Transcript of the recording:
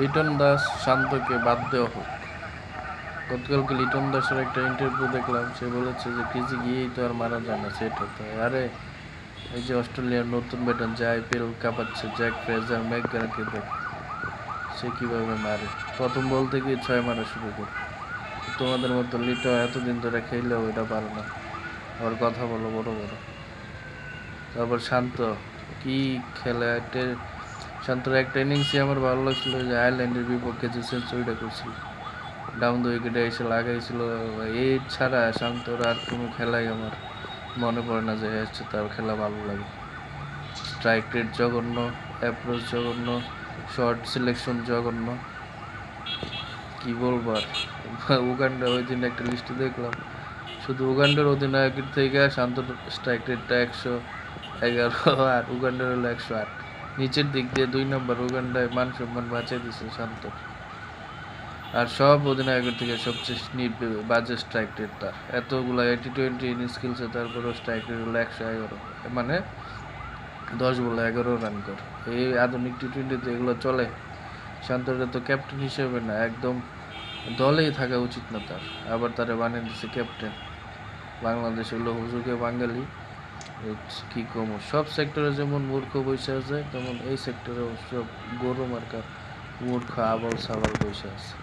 লিটন দাস শান্তকে বাদ দেওয়া হোক। গতকালকে লিটন দাসের একটা ইন্টারভিউ দেখলাম, সে বলেছে যে ক্রিজে গিয়েই তো আর মারা যায় না সেট হয় আরে, এই যে অস্ট্রেলিয়ার নতুন ব্যাটন যে আইপিএল কাঁপাচ্ছে, জ্যাক ফ্রেজার, ম্যাকগ্রাকে দেখ, সে কীভাবে মারে। প্রথম বল থেকেই ছয় মারা শুরু করে। তোমাদের মতো লিটো এতদিন ধরে খেললেও এটা পারে না। আবার কথা বলো, বড় বড়। তারপর শান্ত, কি খেলে একটা শান্তর একটা ইনিংসই আমার ভালো লাগছিল যে আয়ারল্যান্ডের বিপক্ষে যে সেঞ্চুরিটা করছিল। ডাউন দ্য উইকেটে এসে লাগাইছিল। এই ছাড়া শান্তর আর কোনো খেলাই আমার মনে পড়ে না যে হচ্ছে তার খেলা ভালো লাগে। স্ট্রাইক রেট জঘন্য অ্যাপ্রোচ জঘন্য শর্ট সিলেকশন জঘন্য। কী বলব আর? উগান্ডা ওই দিন একটা লিস্টে দেখলাম। শুধু উগান্ডার অধিনায়কের থেকে শান্তর স্ট্রাইক রেটটা একশো এগারো আর উগান্ডার হলো একশো আট। নিচের দিক দিয়ে দুই নম্বর উগান্ডায় মান সম্মান বাঁচিয়ে দিছে শান্ত। আর সব অধিনায়কের থেকে সবচেয়ে নিট বাজে স্ট্রাইক রেট তার এতগুলো এইটি টোয়েন্টি স্কিলসে তারপরেও স্ট্রাইক রেট হলো একশো এগারো। মানে দশ বলে এগারো রান করে। এই আধুনিক টি টোয়েন্টিতে এগুলো চলে। শান্তরা তো ক্যাপ্টেন হিসেবে না, একদম দলেই থাকা উচিত না তার। আবার তারা বানিয়ে দিচ্ছে ক্যাপ্টেন বাংলাদেশ হলো হুজুকে বাঙালি। কি কম? সব সেক্টরে যেমন মূর্খ বসে আছে, তেমন এই সেক্টরে সব গরু মার্কা মূর্খ আবল সাবল বসে আছে।